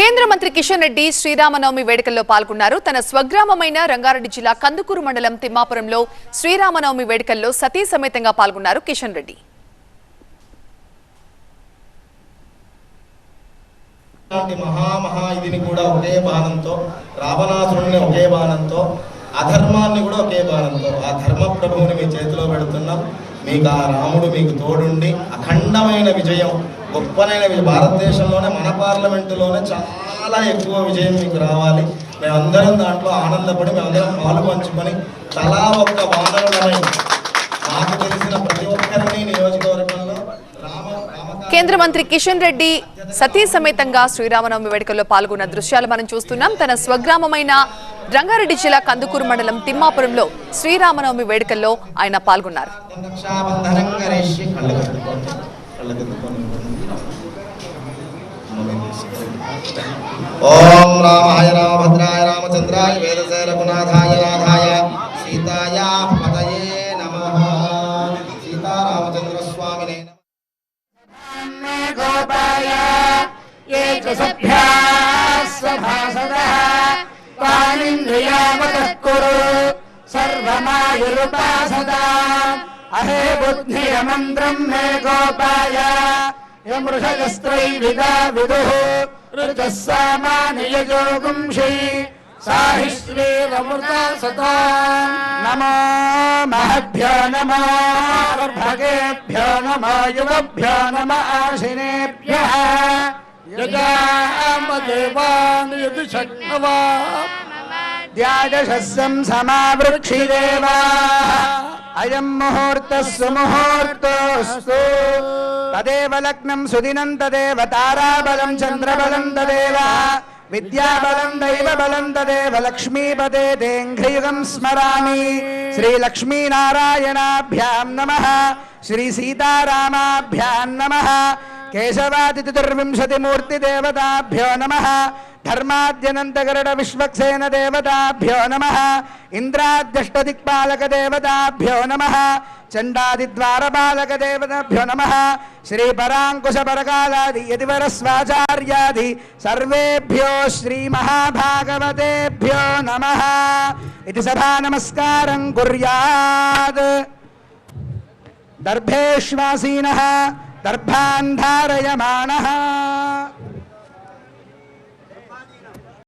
కేంద్ర మంత్రి కిషన్ రెడ్డి శ్రీరామనవమి వేడుకల్లో పాల్గొన్నారు. తన స్వగ్రామమైన రంగారెడ్డి జిల్లా కందుకూరు మండలం తిమ్మాపురంలో శ్రీరామనవమి వేడుకల్లో సతీ సమేతంగా పాల్గొన్నారు కిషన్ రెడ్డి. ఇలాంటి మహామహా ఇదిని కూడా ఒకే బాణంతో రావణాసురుణ్ణి ఒకే బాణంతో అధర్మాన్ని కూడా ఒకే బాణంతో ఆ ధర్మ ప్రభువుని మీ చేతిలో పెడుతున్నాం. మీకు ఆ రాముడు మీకు తోడుండి అఖండమైన విజయం గొప్పనైన భారతదేశంలోనే మన పార్లమెంటులోనే చాలా ఎక్కువ విజయం మీకు రావాలి. మేమందరం దాంట్లో ఆనందపడి మేమందరం పాలు పంచుకొని తలా ఒక్క వాదనలమై మాకు తెలిసిన ప్రతి ఒక్కరిని నియోజకవర్గంలో కేంద్ర మంత్రి కిషన్ రెడ్డి సతీ సమేతంగా శ్రీరామనవమి వేడుకల్లో పాల్గొన్న దృశ్యాలు మనం చూస్తున్నాం. తన స్వగ్రామమైన రంగారెడ్డి జిల్లా కందుకూరు మండలం తిమ్మాపురంలో శ్రీరామనవమి వేడుకల్లో ఆయన పాల్గొన్నారు. ओम रामाय, रामभद्राय, रामचंद्राय वेदसे रघुनाथाय नाथाय सीताया, पतये नमः। सीता रामचंद्र स्वामिने गोपाय, ये च कुरु अहे बुद्धिरमन्त्रम् मे गोपाय। यमृषयस्त्रैविदा विदुः ऋतः श्रीरमृता सता नमो महभ्यो नमो भगेभ्यो नमो युवभ्यो नम आशिनेभ्यः। यजामदेवान् यदि शक्नवा द्यादशस्यं समावृक्षिदेवाः। అయం ముహూర్త సుముహూర్తోస్తు తదేవ లగ్నం సుదినం తదేవ తారాబలం చంద్రబలం తదేవ విద్యాబలం దైవబలం తదేవ లక్ష్మీపదే దేంఘ్రియుగం స్మరామి శ్రీ లక్ష్మీనారాయణాభ్యాం నమ శ్రీ సీతారామాభ్యాం నమ केशवादिचतुर्विंशतिमूर्तिदेवताभ्यो नमः धर्माद्यनन्तगरुड विश्वक्सेन देवताभ्यो नमः इन्द्राद्यष्टदिक्पालकदेवताभ्यो नमः चण्डादिद्वारपालकदेवताभ्यो नमः श्रीपराङ्कुशपरकालादि यतिवरस्वाचार्यादि सर्वेभ्यो श्रीमहाभागवतेभ्यो नमः इति सभा नमस्कारं कुर्यात् दर्भेश्वासीनः दर्भान् दर्भान्धारयमाणः